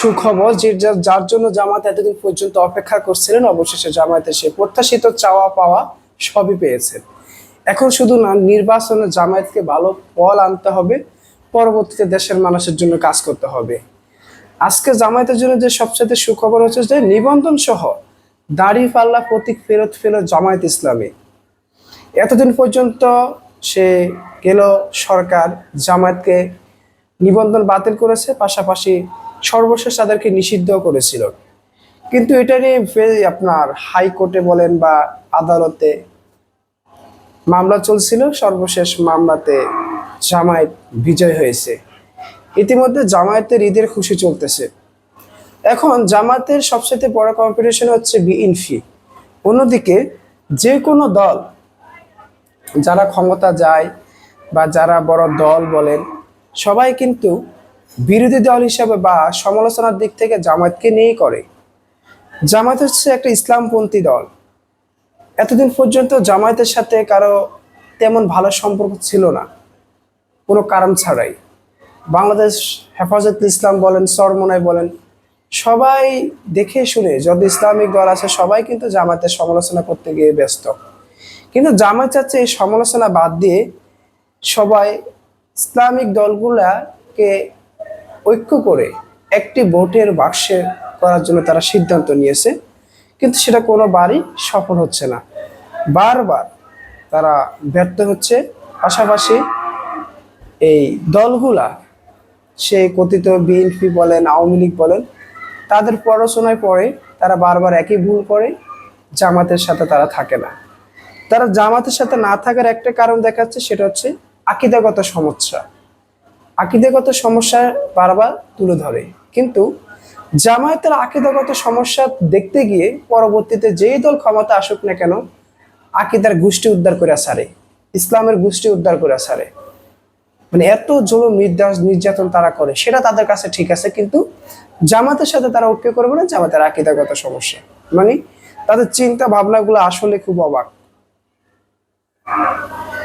সুখবর যে যার জন্য জামাত এতদিন পর্যন্ত অপেক্ষা করছিলেন, অবশেষে জামায়াতে সে প্রত্যাশিত চাওয়া পাওয়া সবই পেয়েছেন এখন শুধু না, নির্বাচনে জামায়াতকে ভালো ফল আনতে হবে, পরবর্তীতে দেশের মানুষের জন্য কাজ করতে হবে। আজকে জামায়াতের জন্য যে সবচেয়ে সুখবর হচ্ছে যে নিবন্ধন সহ দাড়ি পাল্লা প্রতীক ফেরত ফেরত জামায়াত ইসলামী। এতদিন পর্যন্ত সে গেল সরকার জামায়াতকে নিবন্ধন বাতিল করেছে, পাশাপাশি সর্বশেষ তাদেরকে নিষিদ্ধ করেছিল। কিন্তু এটা নিয়ে আপনার হাইকোর্টে বলেন বা আদালতে মামলা চলছিল, সর্বশেষ মামলাতে জামায়াত বিজয় হয়েছে। ইতিমধ্যে জামায়াতের ঈদের খুশি চলতেছে। এখন জামায়াতের সবচেয়ে বড় কম্পিটিশন হচ্ছে বিএনপি। অন্যদিকে যে কোনো দল, যারা ক্ষমতা যায় বা যারা বড় দল বলেন, সবাই কিন্তু বিরোধী দল হিসাবে বা সমালোচনার দিক থেকে জামায়াতকে নিয়েই করে। জামায়াত হচ্ছে একটা ইসলামপন্থী দল। এতদিন পর্যন্ত জামায়াতের সাথে কারও তেমন ভালো সম্পর্ক ছিল না। কোনো কারণ ছাড়াই। বাংলাদেশ হেফাজত ইসলাম বলেন, সরমনায় বলেন, সবাই দেখে শুনে যত ইসলামিক দল আছে সবাই কিন্তু জামায়াতের সমালোচনা করতে গিয়ে ব্যস্ত। কিন্তু জামায়াত চাচ্ছে এই সমালোচনা বাদ দিয়ে সবাই ইসলামিক দলগুলাকে ঐক্য করে একটি ভোটের বাক্সে করার জন্য তারা সিদ্ধান্ত নিয়েছে। কিন্তু সেটা কোনোবারই সফল হচ্ছে না। বারবার তারা ব্যর্থ হচ্ছে। পাশাপাশি এই দলগুলা, সে কথিত বিএনপি বলেন, আওয়ামী লীগ বলেন, তাদের পড়াশোনায় পড়ে তারা বারবার একই ভুল করে, জামাতের সাথে তারা থাকে না। তারা জামাতের সাথে না থাকার একটা কারণ দেখাচ্ছে, সেটা হচ্ছে আকিদাগত সমস্যা। আকিদাগত সমস্যা বারবার তুলে ধরে। কিন্তু জামায়াতের আকিদাগত সমস্যা দেখতে গিয়ে পরবর্তীতে যেই দল ক্ষমতা আসুক না কেন, আকিদার গোষ্ঠী উদ্ধার করে সারে ইসলামের গোষ্ঠী উদ্ধার করে সারে মানে এত জুলুম নির্যাস নির্যাতন তারা করে, সেটা তাদের কাছে ঠিক আছে, কিন্তু জামাতের সাথে তারা ঐক্য করবে না জামাতের আকিদাগত সমস্যা। মানে তাদের চিন্তা ভাবনাগুলো আসলে খুব অবাক।